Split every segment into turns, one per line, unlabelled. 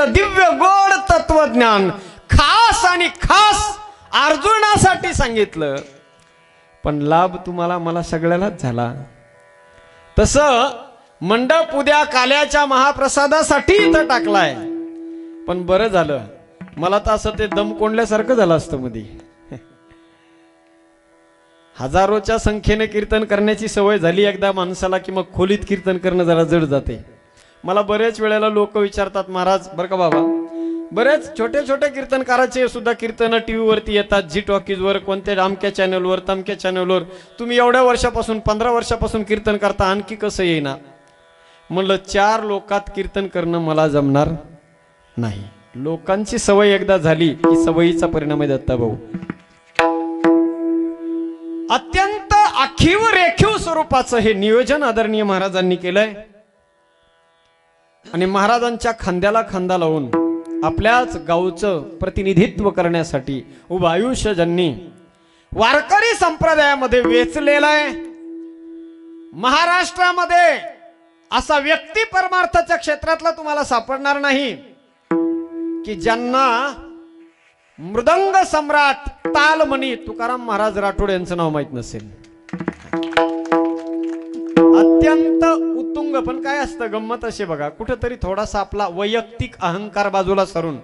श्रीहरीचं दिव्य गोड तत्वज्ञान खास आणि खास अर्जुनासाठी सांगितलं. पण लाभ तुम्हाला मला सगळ्यालाच झाला. तसं मंडप उद्या काल्याच्या महाप्रसादासाठी इथं टाकलाय. पण बरं झालं. मला तर असं ते दम कोंडल्यासारखं झालं असतं मध्ये हजारोच्या संख्येने कीर्तन करण्याची सवय झाली एकदा माणसाला की मग खोलीत कीर्तन करणं जरा जड जाते. मला बरेच वेळेला लोक विचारतात महाराज बरं का बाबा? बरेच छोटे छोटे कीर्तनकाराचे सुद्धा कीर्तन टीव्ही वरती येतात झी टॉकीजवर कोणत्या अमक्या चॅनलवर तमक्या चॅनलवर. तुम्ही एवढ्या वर्षापासून पंधरा वर्षापासून कीर्तन करता आणखी कसं येईना? म्हणलं चार लोकात कीर्तन करणं मला जमणार नाही. लोकांची सवय एकदा झाली की सवयीचा परिणाम आहे दत्ता भाऊ अत्यंत आखीव रेखीव स्वरूपाचं हे नियोजन आदरणीय महाराजांनी केलंय. आणि महाराजांच्या खांद्याला खांदा लावून आपल्याच गावचं प्रतिनिधित्व करण्यासाठी उभं आयुष्य ज्यांनी वारकरी संप्रदायामध्ये वेचलेला आहे महाराष्ट्रामध्ये असा व्यक्ती परमार्थाच्या क्षेत्रातला तुम्हाला सापडणार नाही की ज्यांना मृदंग सम्राट तालमणी तुकाराम महाराज राठोड यांचं नाव माहीत नसेल. अत्यंत उत्तुंग पण काय असतं गंमत असे बघा कुठेतरी थोडासा आपला वैयक्तिक अहंकार बाजूला सरून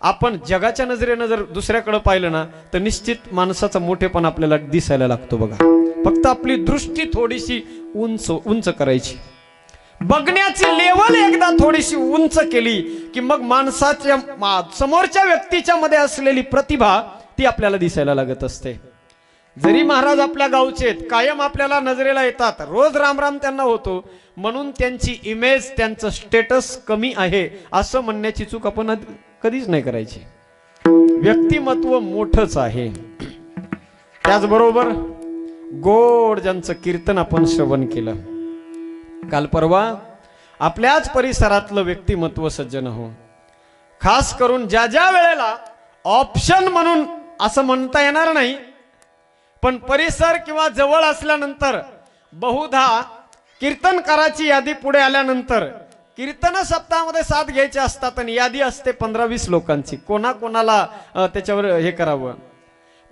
आपण जगाच्या नजरेनं जर दुसऱ्याकडे पाहिलं ना तर निश्चित माणसाचा मोठेपण आपल्याला दिसायला लागतो बघा. फक्त आपली दृष्टी थोडीशी उंच उंच करायची. बघण्याची लेवल एकदा थोडीशी उंच केली की मग माणसाच्या समोरच्या व्यक्तीच्या मध्ये असलेली प्रतिभा ती आपल्याला दिसायला लागत असते. जरी महाराज आपल्या गावचे कायम आपल्याला नजरेला येतात. रोज रामराम त्यांना होतो. म्हणून त्यांची इमेज त्यांचं स्टेटस कमी आहे असं म्हणण्याची चूक आपण कधीच नाही करायची. व्यक्तिमत्व मोठच आहे. त्याचबरोबर गोड ज्यांचं कीर्तन आपण श्रवण केलं काल परवा आपल्याच परिसरातलं व्यक्तिमत्व सज्जन हो. खास करून ज्या ज्या वेळेला ऑप्शन म्हणून असं म्हणता येणार नाही पण परिसर किंवा जवळ असल्यानंतर बहुधा कीर्तनकाराची यादी पुढे आल्यानंतर कीर्तन सप्ताहामध्ये साथ घ्यायचे असतात आणि यादी असते पंधरा वीस लोकांची. कोणा कोणाला त्याच्यावर हे करावं.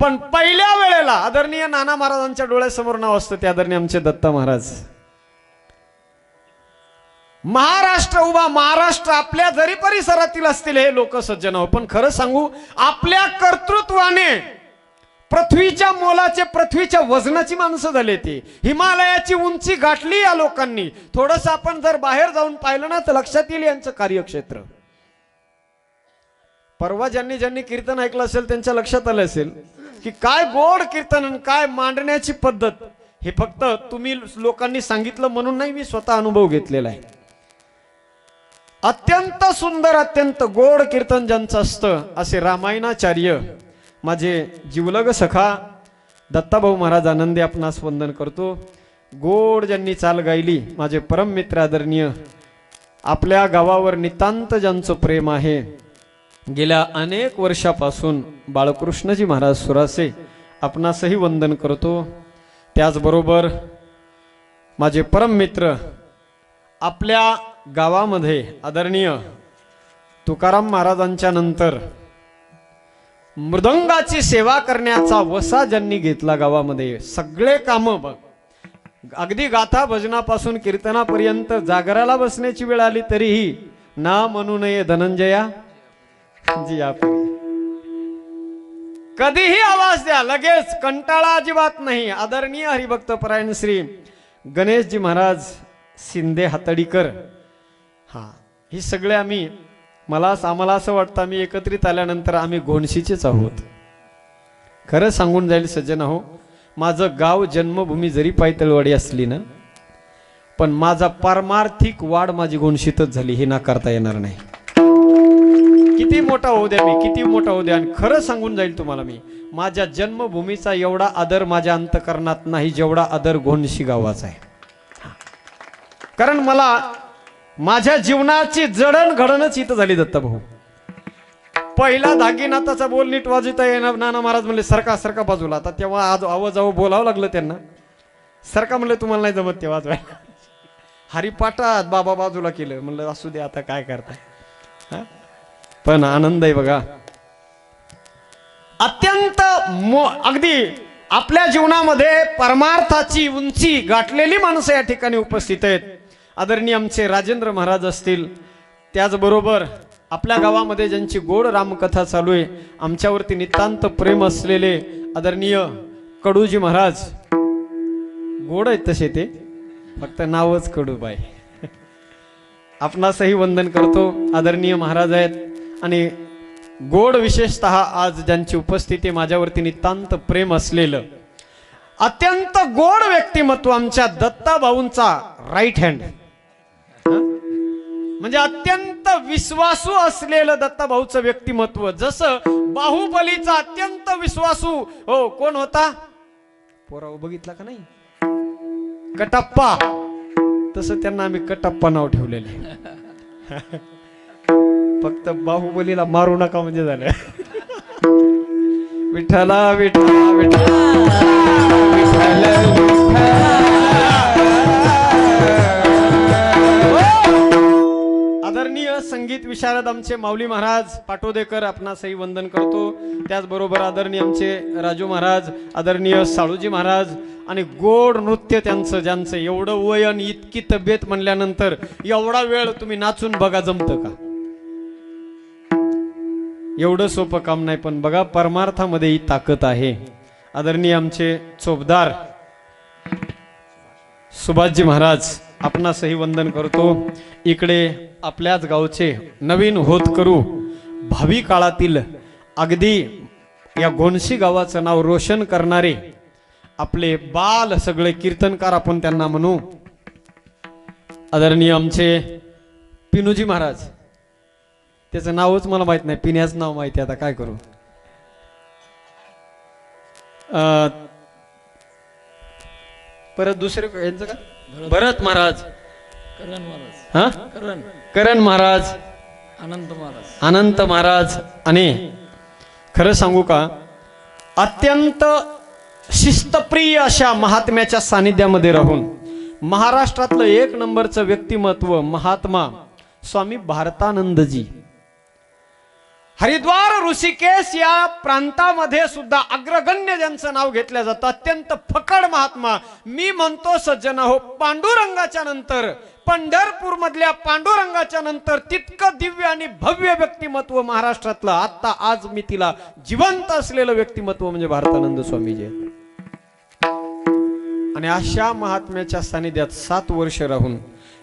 पण पहिल्या वेळेला आदरणीय नाना महाराजांच्या डोळ्यासमोर नाव असतं ते आदरणीय आमचे दत्ता महाराज. महाराष्ट्र उभा महाराष्ट्र आपल्या जरी परिसरातील असतील हे लोक सज्जन हो पण खरं सांगू आपल्या कर्तृत्वाने पृथ्वीच्या मोलाचे पृथ्वीच्या वजनाची माणसं झाले ती. हिमालयाची उंची गाठली या लोकांनी. थोडस आपण जर बाहेर जाऊन पाहिलं ना तर लक्षात येईल यांचं कार्यक्षेत्र. परवा ज्यांनी ज्यांनी कीर्तन ऐकलं असेल त्यांच्या लक्षात आलं असेल की काय गोड कीर्तन आणि काय मांडण्याची पद्धत. हे फक्त तुम्ही लोकांनी सांगितलं म्हणून नाही मी स्वतः अनुभव घेतलेला आहे. अत्यंत सुंदर अत्यंत गोड कीर्तन ज्यांचं असतं असे रामायणाचार्य माझे जीवलग सखा दत्ताभाऊ महाराज आनंदी आपणास वंदन करतो. गोड ज्यांनी चाल गायली माझे परम मित्र आदरणीय आपल्या गावावर नितांत ज्यांचं प्रेम आहे गेल्या अनेक वर्षापासून बाळकृष्णजी महाराज सुरासे आपणासही वंदन करतो. त्याचबरोबर माझे परम मित्र आपल्या गावामध्ये आदरणीय तुकाराम महाराजांच्या नंतर मृदंगाची सेवा करण्याचा वसा ज्यांनी घेतला गावामध्ये सगळे कामं बघ. अगदी गाथा भजनापासून कीर्तनापर्यंत जागराला बसण्याची वेळ आली तरीही ना म्हणू नये धनंजया. जी आपली कधीही आवाज द्या लगेच कंटाळा अजिबात नाही. आदरणीय हरिभक्त परायण श्री गणेशजी महाराज शिंदे हातडीकर. हा ही सगळे आम्ही मला असं- आम्हाला असं वाटतं आम्ही एकत्रित आल्यानंतर आम्ही घोणशीचेच आहोत. खरं सांगून जाईल सज्जन हो माझं गाव जन्मभूमी जरी पायतळवाडी असली ना पण माझा पारमार्थिक वाढ माझी घोणशीतच झाली हे नाकारता येणार नाही. किती मोठा होऊ द्या मी किती मोठा होऊ द्या आणि खरं सांगून जाईल तुम्हाला मी माझ्या जन्मभूमीचा एवढा आदर माझ्या अंतकरणात नाही जेवढा आदर घोणशी गावाचा आहे. कारण मला माझ्या जीवनाची जडण घडणच इथं झाली दत्ता भाऊ पहिला दागिनाथाचा बोल नीट वाजवता येणार नाना महाराज म्हणले सरका सरका बाजूला. आता तेव्हा आज आवाज आव बोलावं लागलं त्यांना. सरका म्हणले तुम्हाला नाही जमत ते वाजवायला. हरिपाठात बाबा बाजूला केलं. म्हणलं असू दे आता काय करताय? पण आनंद आहे बघा. अत्यंत मो- अगदी आपल्या जीवनामध्ये परमार्थाची उंची गाठलेली माणसं या ठिकाणी उपस्थित आहेत. आदरणीय आमचे राजेंद्र महाराज असतील त्याचबरोबर आपल्या गावामध्ये ज्यांची गोड रामकथा चालू आहे आमच्यावरती नितांत प्रेम असलेले आदरणीय कडूजी महाराज. गोड आहेत तसे ते फक्त नावच कडूबाई. आपणासही वंदन करतो आदरणीय महाराज आहेत आणि गोड विशेषतः आज ज्यांची उपस्थिती माझ्यावरती नितांत प्रेम असलेलं अत्यंत गोड व्यक्तिमत्व आमच्या दत्ता भाऊंचा राईट हँड म्हणजे अत्यंत विश्वासू असलेलं दत्ताभाऊचं व्यक्तिमत्व. जसं बाहुबलीचा अत्यंत विश्वासू हो कोण होता? पोराव हो, बघितला का नाही? कटप्पा. तसं त्यांना आम्ही कटप्पा नाव ठेवलेले फक्त बाहुबलीला मारू नका म्हणजे झालं. विठ्ठला विठ्ठला. विठ्ठला विठ्ठल, संगीत विशारद आमचे माऊली महाराज पाटोदेकर आपणासही वंदन करतो. त्याचबरोबर आदरणीय आमचे राजू महाराज आदरणीय साळूजी महाराज आणि गोड नृत्य त्यांचं ज्यांचं एवढं वय आणि इतकी तब्येत म्हणल्यानंतर एवढा वेळ तुम्ही नाचून बघा जमतं का? एवढं सोपं काम नाही पण बघा परमार्थामध्ये ही ताकद आहे. आदरणीय आमचे चोपदार सुभाषजी महाराज आपणासही वंदन करतो. इकडे आपल्याच गावचे नवीन होत करू भावी काळातील अगदी या गोणशी गावाचं नाव रोशन करणारे आपले बाल सगळे कीर्तनकार आपण त्यांना म्हणू. आदरणीय आमचे पिनूजी महाराज त्याचं नावच मला माहीत नाही पिण्याच नाव माहिती आहे, आता काय करू? अं, परत दुसरे यांचं का? भरत महाराज.
करण महाराज.
हा?
करण.
करण महाराज.
अनंत महाराज.
अनंत महाराज आणि खरं सांगू का? अत्यंत शिस्तप्रिय अशा महात्म्याच्या सानिध्यामध्ये राहून महाराष्ट्रातलं एक नंबरचं व्यक्तिमत्व महात्मा स्वामी भारतानंदजी. हरिद्वार ऋषिकेश या प्रांतामध्ये सुद्धा अग्रगण्य ज्यांचं नाव घेतलं जातं अत्यंत फकड महात्मा. मी म्हणतो सज्जन हो पांडुरंगाच्या नंतर पंढरपूर मधल्या पांडुरंगाच्या नंतर तितकं दिव्य आणि भव्य व्यक्तिमत्व महाराष्ट्रातलं. आता आज मी तिला जिवंत असलेलं व्यक्तिमत्व म्हणजे भारतानंद स्वामीजी आणि अशा महात्म्याच्या सानिध्यात सात वर्ष राहून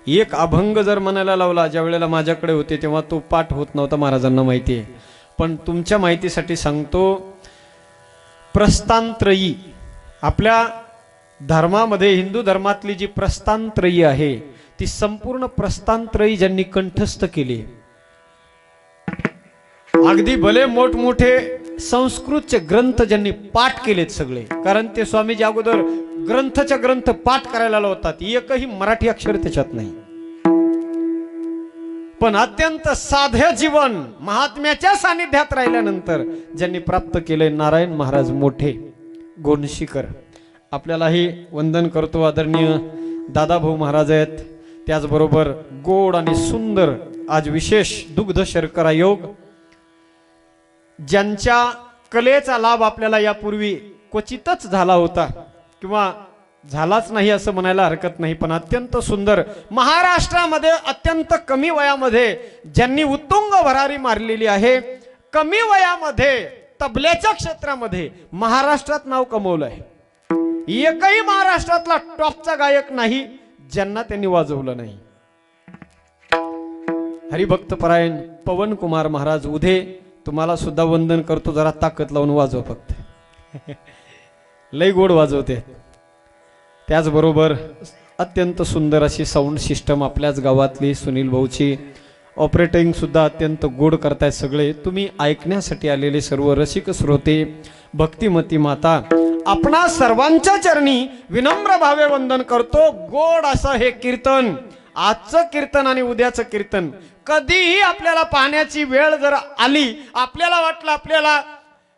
एक अभंग जर म्हणायला लावला ज्या वेळेला माझ्याकडे होते तेव्हा तो पाठ होत नव्हता महाराजांना माहिती आहे. पण तुमच्या माहितीसाठी सांगतो प्रस्तांत्रयी आपल्या धर्मामध्ये हिंदू धर्मातली जी प्रस्तांत्रयी आहे ती संपूर्ण प्रस्तांत्रयी ज्यांनी कंठस्थ केली. अगदी भले मोठमोठे संस्कृतचे ग्रंथ ज्यांनी पाठ केलेत सगळे कारण ते स्वामीजी अगोदर ग्रंथच्या ग्रंथ पाठ करायला लावतात एकही मराठी अक्षर त्याच्यात नाही. पण अत्यंत साध्य जीवन महात्म्याच्या सानिध्यात राहिल्यानंतर ज्यांनी प्राप्त केले नारायण महाराज मोठे गोणशीकर आपल्यालाही वंदन करतो आदरणीय दादाभाऊ महाराज आहेत. त्याचबरोबर गोड आणि सुंदर आज विशेष दुग्ध शर्करा योग. ज्यांच्या कलेचा लाभ आपल्याला यापूर्वी क्वचितच झाला होता किंवा झालाच नाही असं म्हणायला हरकत नाही पण अत्यंत सुंदर महाराष्ट्रामध्ये अत्यंत कमी वयामध्ये ज्यांनी उत्तुंग भरारी मारलेली आहे कमी वयामध्ये तबल्याच्या क्षेत्रामध्ये महाराष्ट्रात नाव कमवलं आहे. एकही महाराष्ट्रातला टॉपचा गायक नाही ज्यांना त्यांनी वाजवलं नाही. हरिभक्त परायण पवन कुमार महाराज उधे तुम्हाला सुद्धा वंदन करतो जरा ताकद लावून वाजव फक्त. लय गोड वाजवते त्याचबरोबर अत्यंत सुंदर अशी साऊंड सिस्टम आपल्याच गावातली सुनील भाऊची. ऑपरेटिंगसुद्धा अत्यंत गोड करतायत सगळे. तुम्ही ऐकण्यासाठी आलेले सर्व रसिक श्रोते भक्तिमती माता आपणा सर्वांच्या चरणी विनम्र भावे वंदन करतो. गोड असं हे कीर्तन आजचं कीर्तन आणि उद्याचं कीर्तन कधीही आपल्याला पाहण्याची वेळ जर आली आपल्याला वाटलं आपल्याला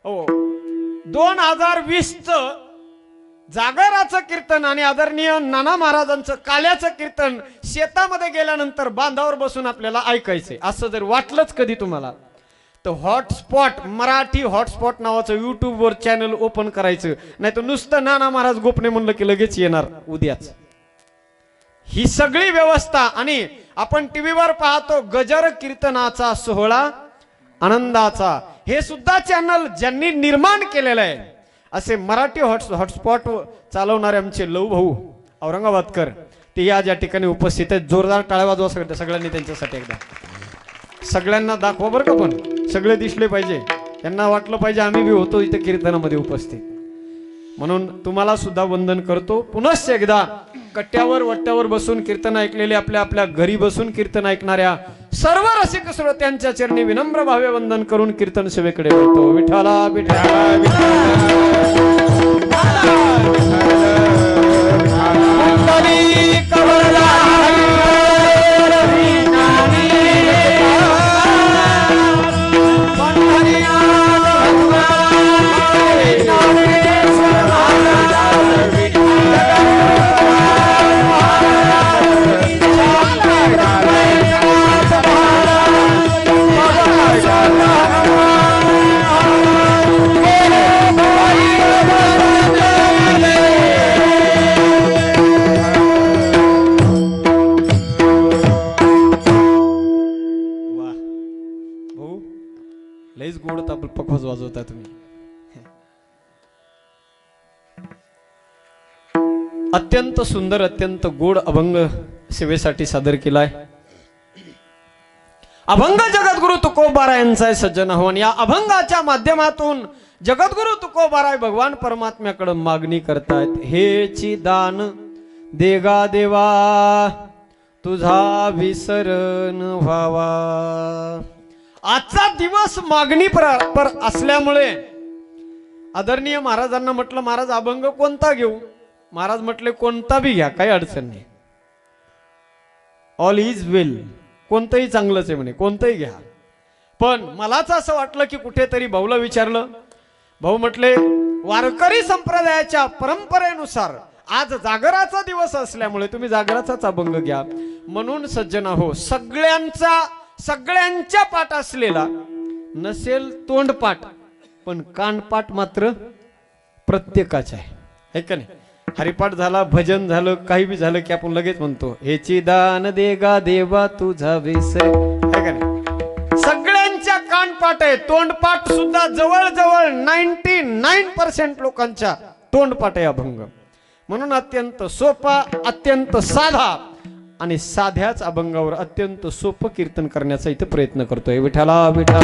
हो दोन हजार वीसचं जागराचं कीर्तन आणि आदरणीय नाना महाराजांचं काल्याचं कीर्तन शेतामध्ये गेल्यानंतर बांधावर बसून आपल्याला ऐकायचंय असं जर वाटलंच कधी तुम्हाला तर हॉटस्पॉट मराठी हॉटस्पॉट नावाचं युट्यूबवर चॅनल ओपन करायचं. नाही तर नुसतं नाना महाराज गोपने म्हणलं की लगेच येणार उद्याच. ही सगळी व्यवस्था आणि आपण टीव्हीवर पाहतो गजर कीर्तनाचा सोहळा आनंदाचा. हे सुद्धा चॅनल ज्यांनी निर्माण केलेलं आहे. असे मराठी हॉट हॉटस्पॉट चालवणारे आमचे लव भाऊ औरंगाबादकर ते या ज्या ठिकाणी उपस्थित आहेत जोरदार टाळ्या असं सगळ्या सगळ्यांनी त्यांच्यासाठी एकदा. सगळ्यांना दाखवा बरं का पण सगळे दिसले पाहिजे. त्यांना वाटलं पाहिजे आम्ही बी होतो इथे कीर्तनामध्ये उपस्थित. म्हणून तुम्हाला सुद्धा वंदन करतो. पुनश्च एकदा कट्ट्यावर वट्ट्यावर बसून कीर्तन ऐकलेले आपल्या आपल्या घरी बसून कीर्तन ऐकणाऱ्या सर्व रसिक श्रोत्यांच्या चरणी विनम्र भावे वंदन करून कीर्तन सेवेकडे वळतो. विठाला विठाला विठाला लईच गोड ताप पकवाज वाजवता तुम्ही. अत्यंत सुंदर अत्यंत गोड अभंग सेवेसाठी सादर केलाय. अभंग जगद्गुरु तुकोबारा यांचा आहे सज्जन आव्हान. या अभंगाच्या माध्यमातून जगद्गुरु तुकोबाराय भगवान परमात्म्याकडे मागणी करतायत. हेची दान देगा देवा तुझा विसरण व्हावा. आजचा दिवस मागणी पर असल्यामुळे आदरणीय महाराजांना म्हटलं महाराज अभंग कोणता घेऊ? महाराज म्हटले कोणता बी घ्या काही अडचण नाही. ऑल इज वेल कोणतंही चांगलंच आहे म्हणे कोणतंही घ्या. पण मलाच असं वाटलं की कुठेतरी भाऊला विचारलं. भाऊ म्हटले वारकरी संप्रदायाच्या परंपरेनुसार आज जागराचा दिवस असल्यामुळे तुम्ही जागराचाच अभंग घ्या. म्हणून सज्जन हो सगळ्यांचा सगळ्यांच्या पाठ असलेला. नसेल तोंडपाठ पण कानपाठ मात्र प्रत्येकाचा आहे. है का नाही? हरिपाठ झाला भजन झालं काही बी झालं की आपण लगेच म्हणतो हेची दान देगा देवा तुझा विसर. है का नाही? सगळ्यांच्या कानपाठ आहे. तोंडपाठ सुद्धा जवळजवळ नाईन्टी नाईन पर्सेंट लोकांच्या तोंडपाठ आहे अभंग. म्हणून अत्यंत सोपा अत्यंत साधा आणि साध्याच अभंगावर अत्यंत सोपं कीर्तन करण्याचा इथं प्रयत्न करतोय. विठाला विठा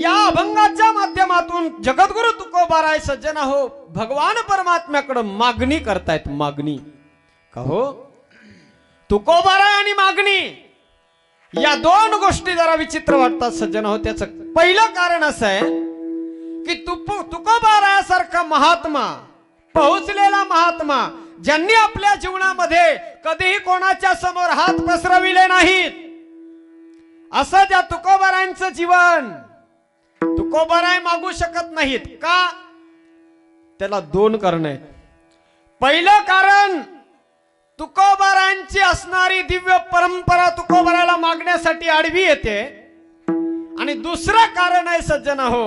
या अभंगाच्या माध्यमातून जगद्गुरु तुकोबाराय सज्जना हो भगवान परमात्म्याकडे मागणी करतायत मागणी. का हो? तुकोबाराय आणि मागणी. या दोन गोष्टी जरा विचित्र वाटतात सज्जन हो त्याच पहिलं कारण असं आहे की तुप तुकोबारासारखा महात्मा पोहोचलेला महात्मा ज्यांनी आपल्या जीवनामध्ये कधीही कोणाच्या समोर हात पसरविले नाहीत असं त्या तुकोबारायांचं जीवन तुकोबाराय मागू शकत नाहीत. का? त्याला दोन कारण आहेत. पहिलं कारण तुकोबारांची असणारी दिव्य परंपरा तुकोबाराला मागण्यासाठी आडवी येते. आणि दुसरं कारण आहे सज्जन हो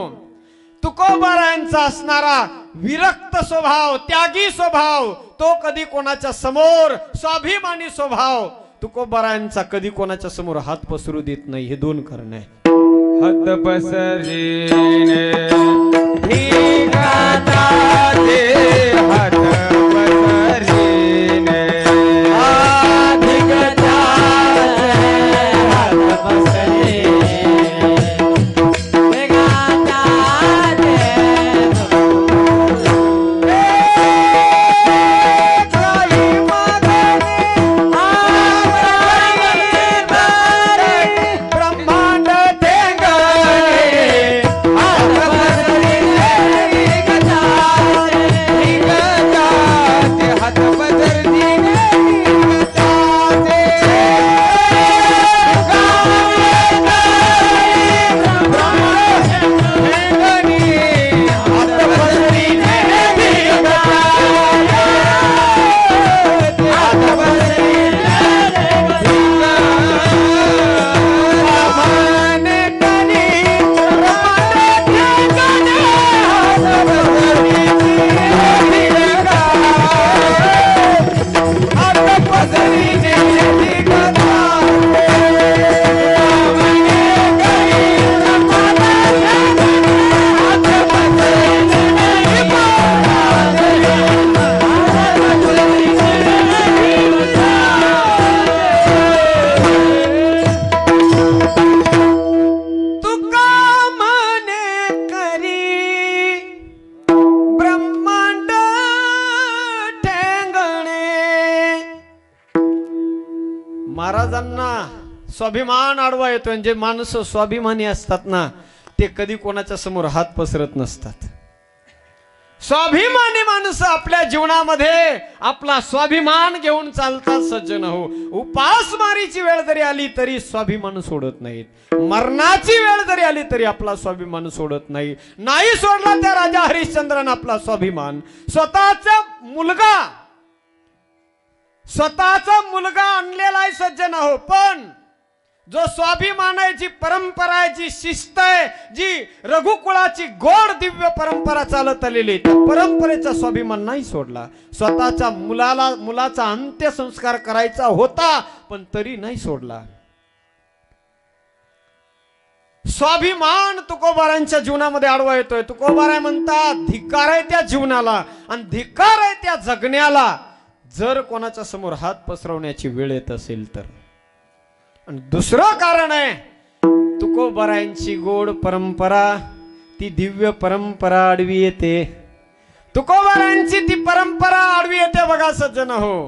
तुकोबारायांचा असणारा विरक्त स्वभाव त्यागी स्वभाव तो कधी कोणाच्या समोर स्वाभिमानी स्वभाव तुकोबारायांचा कधी कोणाच्या समोर हात पसरू देत नाही हे दोन कारण आहे.
हात पसरीने
स्वाभिमान आडवा येतो जे माणसं स्वाभिमानी असतात ना ते कधी कोणाच्या समोर हात पसरत नसतात. स्वाभिमानी माणसं आपल्या जीवनामध्ये आपला स्वाभिमान घेऊन चालतात सज्जन हो. उपासमारीची वेळ जरी आली तरी स्वाभिमान सोडत नाहीत. मरणाची वेळ जरी आली तरी आपला स्वाभिमान सोडत नाही. नाही सोडला त्या राजा हरिश्चंद्रानं आपला स्वाभिमान. स्वतःचा मुलगा स्वतःचा मुलगा आणलेला आहे सज्जन हो पण जो स्वाभिमानाची परंपरा आहे जी शिस्त आहे जी रघुकुळाची गोड दिव्य परंपरा चालत आलेली त्या परंपरेचा स्वाभिमान नाही सोडला. स्वतःच्या मुलाला मुलाचा अंत्यसंस्कार करायचा होता पण तरी नाही सोडला. स्वाभिमान तुकोबारांच्या जीवनामध्ये आडवा येतोय. तुकोबाराय म्हणतात धिकार आहे त्या जीवनाला आणि धिकार आहे त्या जगण्याला. जर कोणाच्या समोर हात पसरवण्याची वेळ येत असेल तर. आणि दुसरं कारण आहे तुकोबरायांची गोड परंपरा ती दिव्य परंपरा आडवी येते. तुकोबरायांची ती परंपरा आडवी येते बघा सज्जन हो.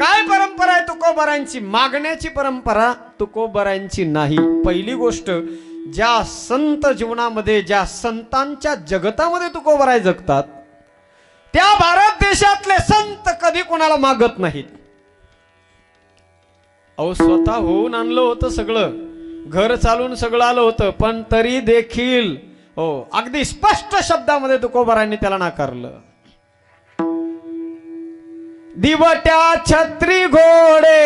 काय परंपरा आहे तुकोबारांची मागण्याची परंपरा तुकोबरायांची नाही. पहिली गोष्ट ज्या संत जीवनामध्ये ज्या संतांच्या जगतामध्ये तुकोबराय जगतात त्या भारत देशातले संत कधी कोणाला मागत नाहीत. अहो स्वतः होऊन आणलं होतं सगळं. घर चालून सगळं आलं होतं पण तरी देखील हो अगदी स्पष्ट शब्दामध्ये तुकोबारांनी त्याला नाकारलं. दिवट्या छत्री घोडे